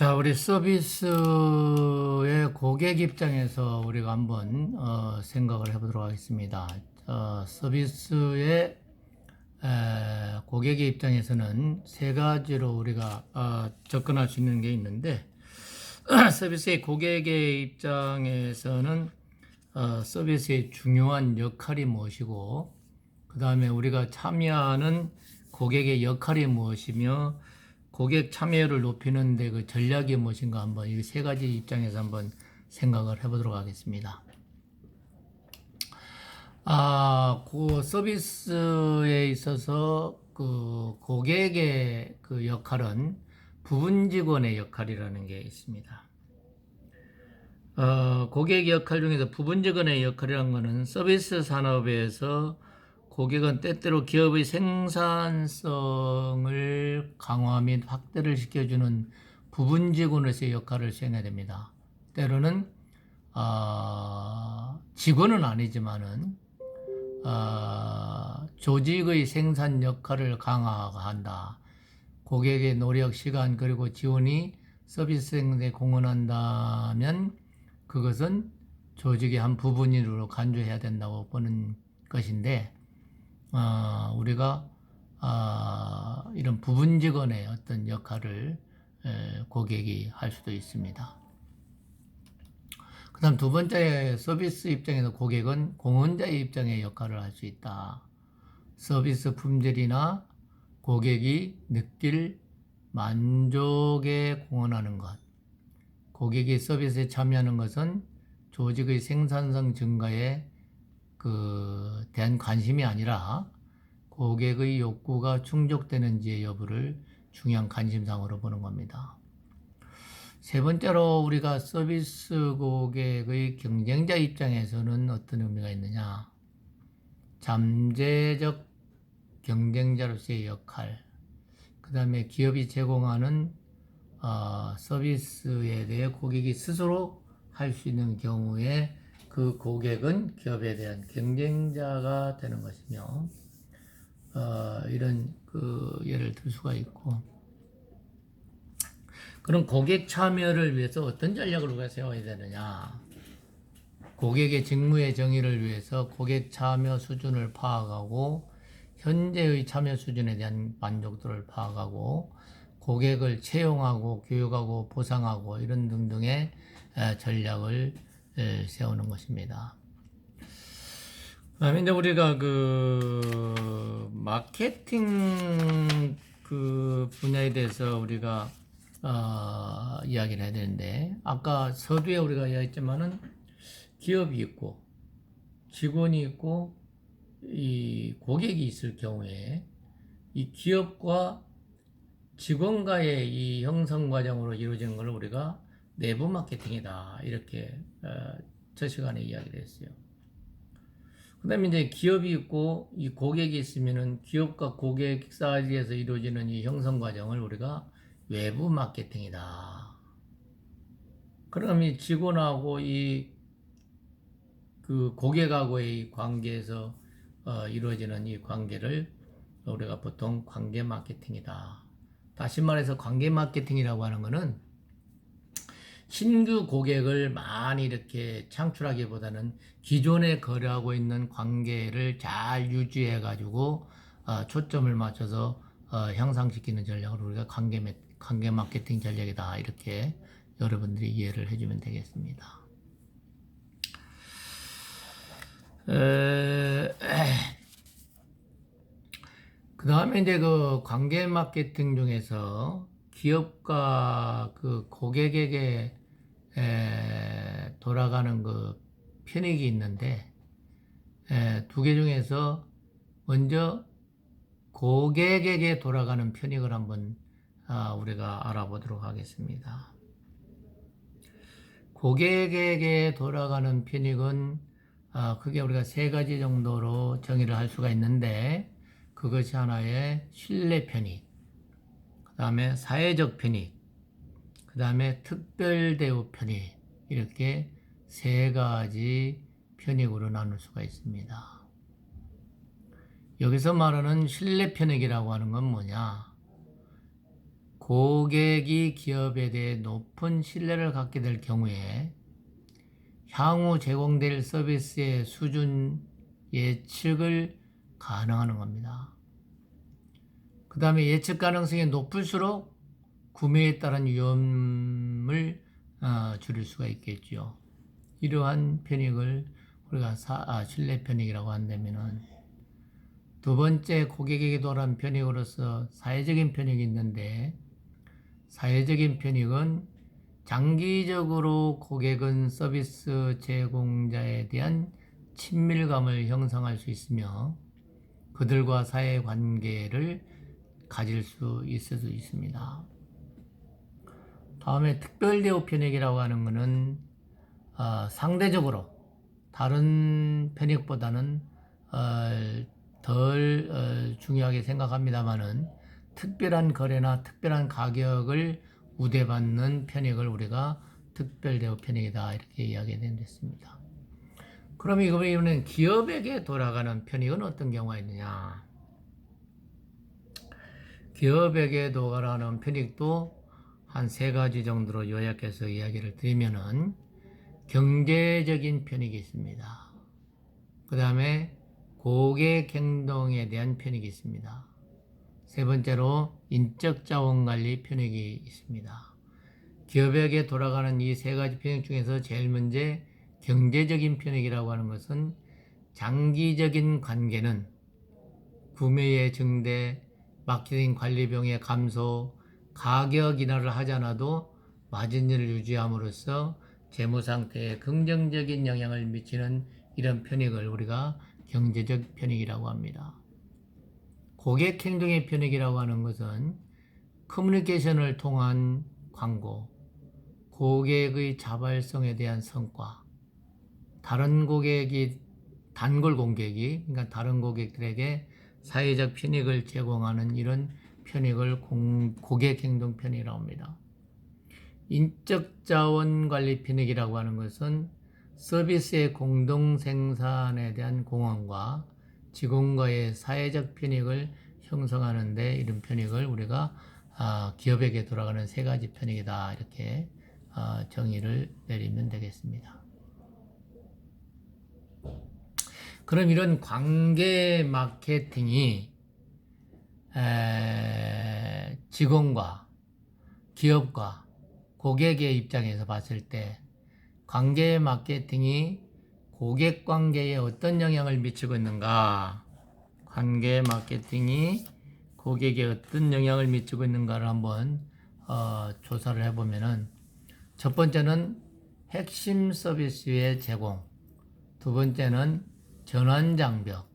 자, 우리 서비스의 고객 입장에서 우리가 한번 어, 생각을 해보도록 하겠습니다. 어, 서비스의 에, 고객의 입장에서는 세 가지로 우리가 어, 접근할 수 있는 게 있는데 서비스의 고객의 입장에서는 어, 서비스의 중요한 역할이 무엇이고 그 다음에 우리가 참여하는 고객의 역할이 무엇이며 고객 참여를 높이는 데 그 전략이 무엇인가 한번 이 세 가지 입장에서 한번 생각을 해보도록 하겠습니다. 아, 그 서비스에 있어서 그 고객의 그 역할은 부분 직원의 역할이라는 게 있습니다. 어, 고객 역할 중에서 부분 직원의 역할이라는 것은 서비스 산업에서 고객은 때때로 기업의 생산성을 강화 및 확대를 시켜주는 부분 직원으로서의 역할을 수행해야 됩니다. 때로는 어, 직원은 아니지만은 어, 조직의 생산 역할을 강화한다. 고객의 노력, 시간 그리고 지원이 서비스 행정에 공헌한다면 그것은 조직의 한 부분으로 간주해야 된다고 보는 것인데 어, 우리가 어, 이런 부분 직원의 어떤 역할을 에, 고객이 할 수도 있습니다. 그 다음 두 번째 서비스 입장에서 고객은 공헌자의 입장의 역할을 할 수 있다. 서비스 품질이나 고객이 느낄 만족에 공헌하는 것. 고객이 서비스에 참여하는 것은 조직의 생산성 증가에 그 대한 관심이 아니라 고객의 욕구가 충족되는지의 여부를 중요한 관심사항으로 보는 겁니다. 세 번째로 우리가 서비스 고객의 경쟁자 입장에서는 어떤 의미가 있느냐? 잠재적 경쟁자로서의 역할, 그 다음에 기업이 제공하는 어, 서비스에 대해 고객이 스스로 할 수 있는 경우에 그 고객은 기업에 대한 경쟁자가 되는 것이며 어, 이런 그 예를 들 수가 있고. 그럼 고객 참여를 위해서 어떤 전략을 우리가 세워야 되느냐? 고객의 직무의 정의를 위해서 고객 참여 수준을 파악하고 현재의 참여 수준에 대한 만족도를 파악하고 고객을 채용하고 교육하고 보상하고 이런 등등의 에, 전략을 에, 세우는 것입니다. 그다음에 이제 우리가 그 마케팅 그 분야에 대해서 우리가 어, 이야기를 해야 되는데 아까 서두에 우리가 이야기했지만은 기업이 있고 직원이 있고 이 고객이 있을 경우에 이 기업과 직원과의 이 형성 과정으로 이루어지는 걸 우리가 내부 마케팅이다 이렇게 어, 저 시간에 이야기를 했어요. 그다음에 이제 기업이 있고 이 고객이 있으면은 기업과 고객 사이에서 이루어지는 이 형성 과정을 우리가 외부 마케팅이다. 그럼 이 직원하고 이 그 고객하고의 관계에서 어, 이루어지는 이 관계를 우리가 보통 관계 마케팅이다. 다시 말해서 관계 마케팅이라고 하는 것은 신규 고객을 많이 이렇게 창출하기보다는 기존에 거래하고 있는 관계를 잘 유지해 가지고 어, 초점을 맞춰서 어, 향상시키는 전략을 우리가 관계, 관계 마케팅 전략이다 이렇게 여러분들이 이해를 해주면 되겠습니다. 그 다음에 이제 그 관계 마케팅 중에서 기업과 그 고객에게 에, 돌아가는 그 편익이 있는데 두 개 중에서 먼저 고객에게 돌아가는 편익을 한번 아, 우리가 알아보도록 하겠습니다. 고객에게 돌아가는 편익은 아, 크게 우리가 세 가지 정도로 정의를 할 수가 있는데 그것이 하나의 신뢰 편익, 그 다음에 사회적 편익, 그 다음에 특별 대우 편익 이렇게 세 가지 편익으로 나눌 수가 있습니다. 여기서 말하는 신뢰 편익이라고 하는 건 뭐냐? 고객이 기업에 대해 높은 신뢰를 갖게 될 경우에 향후 제공될 서비스의 수준 예측을 가능하는 겁니다. 그 다음에 예측 가능성이 높을수록 구매에 따른 위험을 어, 줄일 수가 있겠죠. 이러한 편익을 우리가 사, 아, 신뢰 편익이라고 한다면은 두 번째 고객에게 돌아온 편익으로서 사회적인 편익이 있는데 사회적인 편익은 장기적으로 고객은 서비스 제공자에 대한 친밀감을 형성할 수 있으며 그들과 사회 관계를 가질 수 있을 수 있습니다. 다음에 특별 대우 편익이라고 하는 것은 어, 상대적으로 다른 편익보다는 어, 덜 어, 중요하게 생각합니다만은 특별한 거래나 특별한 가격을 우대받는 편익을 우리가 특별 대우 편익이다 이렇게 이야기가 됐습니다. 그럼 이거는 기업에게 돌아가는 편익은 어떤 경우가 있느냐? 기업에게 돌아가는 편익도 한 세 가지 정도로 요약해서 이야기를 드리면은 경제적인 편익이 있습니다. 그 다음에 고객 행동에 대한 편익이 있습니다. 세 번째로 인적 자원 관리 편익이 있습니다. 기업에게 돌아가는 이 세 가지 편익 중에서 제일 먼저 경제적인 편익이라고 하는 것은 장기적인 관계는 구매의 증대, 마케팅 관리 비용의 감소, 가격 인하를 하지 않아도 마진율을 유지함으로써 재무 상태에 긍정적인 영향을 미치는 이런 편익을 우리가 경제적 편익이라고 합니다. 고객 행동의 편익이라고 하는 것은 커뮤니케이션을 통한 광고, 고객의 자발성에 대한 성과, 다른 고객이 단골 고객이 그러니까 다른 고객들에게 사회적 편익을 제공하는 이런 편익을 공, 고객 행동 편익이라고 합니다. 인적 자원 관리 편익이라고 하는 것은 서비스의 공동 생산에 대한 공헌과 직원과의 사회적 편익을 형성하는데 이런 편익을 우리가 아, 기업에게 돌아가는 세 가지 편익이다 이렇게 아, 정의를 내리면 되겠습니다. 그럼 이런 관계 마케팅이 직원과 기업과 고객의 입장에서 봤을 때 관계 마케팅이 고객 관계에 어떤 영향을 미치고 있는가? 관계 마케팅이 고객에 어떤 영향을 미치고 있는가를 한번 어, 조사를 해보면은 첫 번째는 핵심 서비스의 제공, 두 번째는 전환 장벽,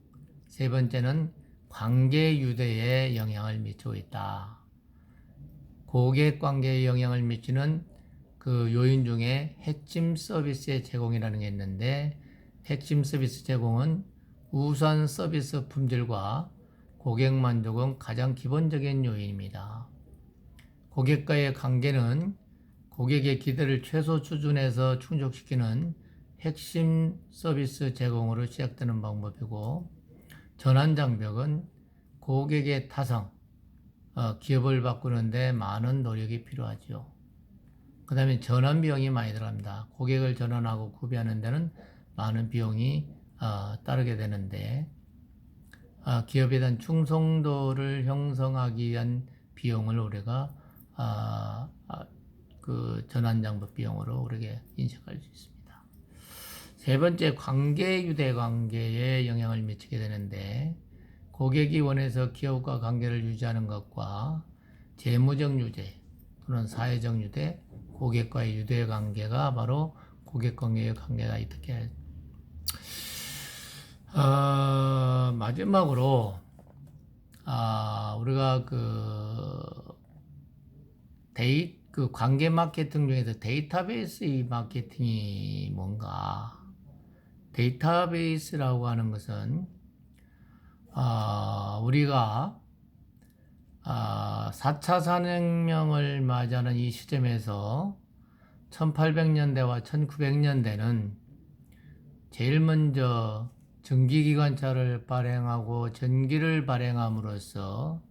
세 번째는 관계 유대에 영향을 미치고 있다. 고객 관계에 영향을 미치는 그 요인 중에 핵심 서비스의 제공이라는 게 있는데 핵심 서비스 제공은 우선 서비스 품질과 고객 만족은 가장 기본적인 요인입니다. 고객과의 관계는 고객의 기대를 최소 수준에서 충족시키는 핵심 서비스 제공으로 시작되는 방법이고 전환 장벽은 고객의 타성, 어, 기업을 바꾸는데 많은 노력이 필요하죠. 그 다음에 전환 비용이 많이 들어갑니다. 고객을 전환하고 구비하는 데는 많은 비용이 어, 따르게 되는데 어, 기업에 대한 충성도를 형성하기 위한 비용을 우리가 어, 그 전환장부 비용으로 우리가 인식할 수 있습니다. 세 번째 관계 유대 관계에 영향을 미치게 되는데 고객이 원해서 기업과 관계를 유지하는 것과 재무적 유대 또는 사회적 유대, 고객과의 유대 관계가 바로 고객 관계의 관계가 이렇게 어, 마지막으로 아, 우리가 그 데이 그 관계 마케팅 중에서 데이터베이스 마케팅이 뭔가 데이터베이스라고 하는 것은 아, 우리가 아, 4차 산업혁명을 맞이하는 이 시점에서 1800년대와 1900년대는 제일 먼저 전기기관차를 발행하고 전기를 발행함으로써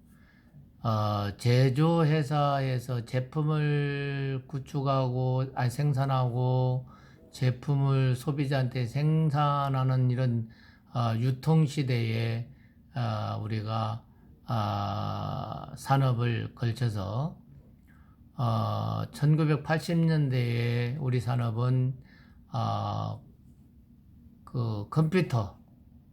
어, 제조회사에서 제품을 구축하고 아니 생산하고 제품을 소비자한테 생산하는 이런 어, 유통 시대에 어, 우리가 아, 산업을 걸쳐서 어, 1980년대에 우리 산업은 어, 그 컴퓨터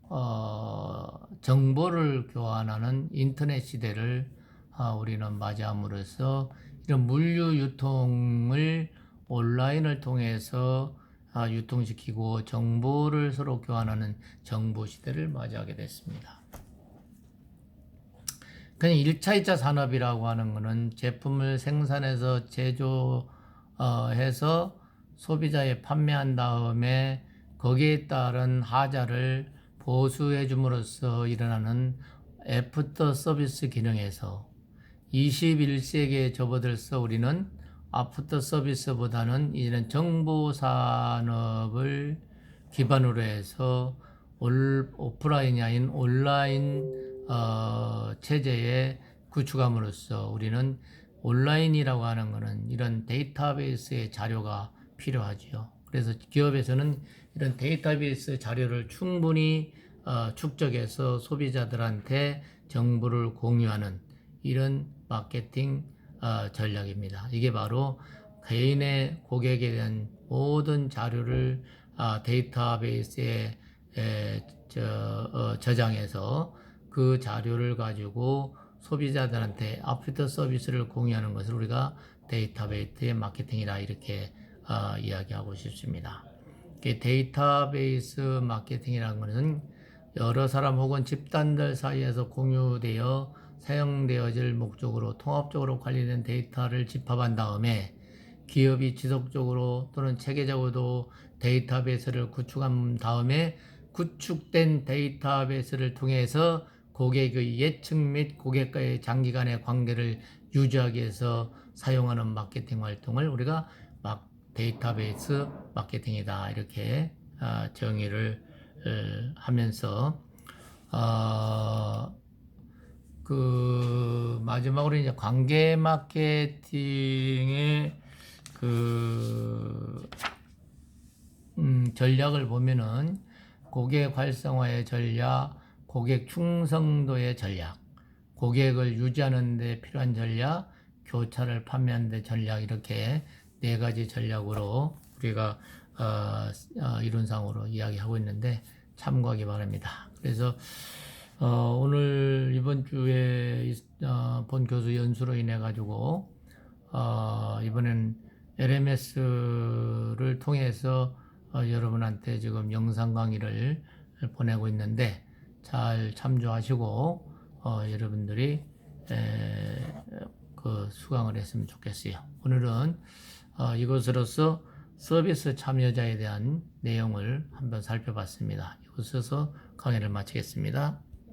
어, 정보를 교환하는 인터넷 시대를 어, 우리는 맞이함으로써 이런 물류 유통을 온라인을 통해서 아, 유통시키고 정보를 서로 교환하는 정보 시대를 맞이하게 됐습니다. 그냥 1차, 2차 산업이라고 하는 것은 제품을 생산해서 제조해서 소비자에 판매한 다음에 거기에 따른 하자를 보수해 줌으로써 일어나는 애프터 서비스 기능에서 21세기에 접어들어서 우리는 아프터 서비스보다는 이제는 정보 산업을 기반으로 해서 올, 오프라인이 아닌 온라인 어, 체제에 구축함으로써 우리는 온라인이라고 하는 것은 이런 데이터베이스의 자료가 필요하지요. 그래서 기업에서는 이런 데이터베이스 자료를 충분히 어, 축적해서 소비자들한테 정보를 공유하는 이런 마케팅 어, 전략입니다. 이게 바로 개인의 고객에 대한 모든 자료를 아, 데이터베이스에 어, 저장해서 그 자료를 가지고 소비자들한테 아프터 서비스를 공유하는 것을 우리가 데이터베이스의 마케팅이라 이렇게 어, 이야기하고 싶습니다. 데이터베이스 마케팅이라는 것은 여러 사람 혹은 집단들 사이에서 공유되어 사용되어질 목적으로 통합적으로 관리된 데이터를 집합한 다음에 기업이 지속적으로 또는 체계적으로도 데이터베이스를 구축한 다음에 구축된 데이터베이스를 통해서 고객의 예측 및 고객과의 장기간의 관계를 유지하기 위해서 사용하는 마케팅 활동을 우리가 막 데이터베이스 마케팅이다 이렇게 어, 정의를 어, 하면서 어, 그 마지막으로 이제 관계 마케팅의 그 음, 전략을 보면은 고객 활성화의 전략, 고객 충성도의 전략, 고객을 유지하는 데 필요한 전략, 교차를 판매하는 데 전략 이렇게 네 가지 전략으로 우리가 어, 어, 이론상으로 이야기하고 있는데 참고하기 바랍니다. 그래서 어, 오늘 이번 주에 이- 어, 본 교수 연수로 인해 가지고 어, 이번엔 LMS를 통해서 어, 여러분한테 지금 영상 강의를 보내고 있는데 잘 참조하시고 어, 여러분들이 에, 그 수강을 했으면 좋겠어요. 오늘은 어, 이것으로서 서비스 참여자에 대한 내용을 한번 살펴봤습니다. 이것으로서 강의를 마치겠습니다.